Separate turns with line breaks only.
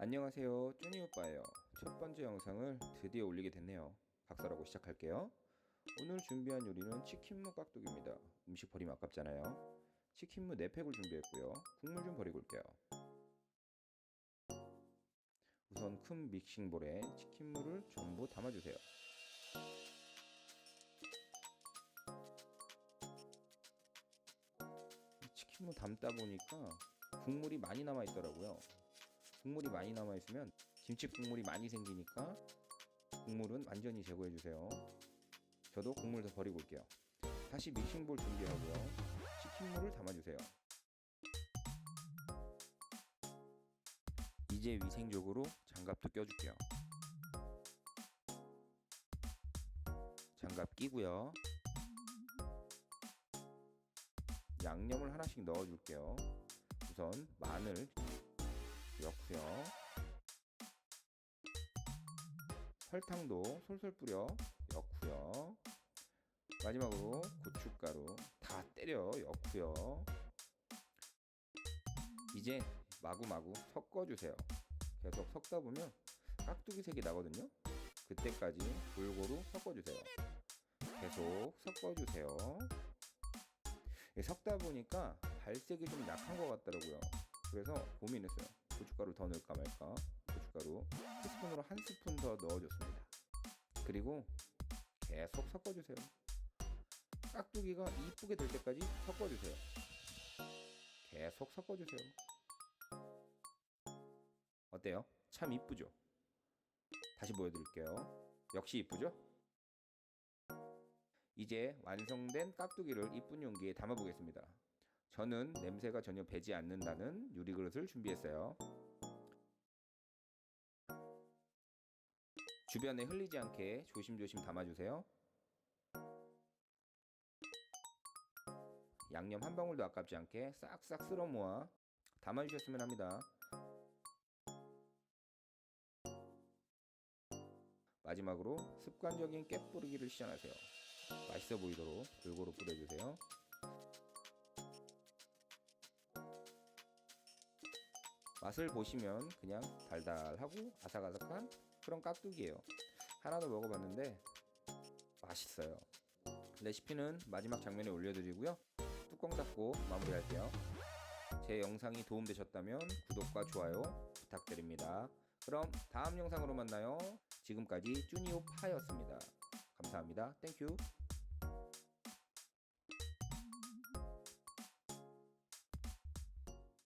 안녕하세요 쭈니 오빠예요. 첫 번째 영상을 드디어 올리게 됐네요. 박살하고 시작할게요. 오늘 준비한 요리는 치킨무 깍두기입니다. 음식 버리면 아깝잖아요. 치킨무 4팩을 준비했고요. 국물 좀 버리고 올게요. 우선 큰 믹싱볼에 치킨무를 전부 담아주세요. 이 치킨무 담다 보니까 국물이 많이 남아 있더라고요 국물이 많이 남아 있으면 김치 국물이 많이 생기니까 국물은 완전히 제거해 주세요. 저도 국물 더 버리고 올게요. 다시 믹싱볼 준비하고요. 치킨물을 담아 주세요. 이제 위생적으로 장갑도 껴줄게요. 장갑 끼고요. 양념을 하나씩 넣어줄게요. 우선 마늘 넣고요. 설탕도 솔솔 뿌려 넣고요. 마지막으로 고춧가루 다 때려 넣고요. 이제 마구마구 섞어주세요. 계속 섞다 보면 깍두기 색이 나거든요. 그때까지 골고루 섞어주세요. 계속 섞어주세요. 예, 섞다 보니까 발색이 좀 약한 것 같더라고요. 그래서 고민했어요. 고춧가루 더 넣을까 말까. 고춧가루 티스푼으로 한 스푼 더 넣어줬습니다. 그리고 계속 섞어주세요. 깍두기가 이쁘게 될 때까지 섞어주세요. 계속 섞어주세요. 어때요? 참 이쁘죠? 다시 보여드릴게요. 역시 이쁘죠? 이제 완성된 깍두기를 이쁜 용기에 담아보겠습니다. 저는 냄새가 전혀 배지 않는다는 유리 그릇을 준비했어요. 주변에 흘리지 않게 조심조심 담아주세요. 양념 한 방울도 아깝지 않게 싹싹 쓸어 모아 담아주셨으면 합니다. 마지막으로 습관적인 깨 뿌리기를 시전하세요. 맛있어 보이도록 골고루 뿌려주세요. 맛을 보시면 그냥 달달하고 아삭아삭한 그런 깍두기예요. 하나도 먹어봤는데 맛있어요. 레시피는 마지막 장면에 올려드리고요. 뚜껑 닫고 마무리할게요. 제 영상이 도움되셨다면 구독과 좋아요 부탁드립니다. 그럼 다음 영상으로 만나요. 지금까지 쭈니오 파였습니다. 감사합니다. 땡큐.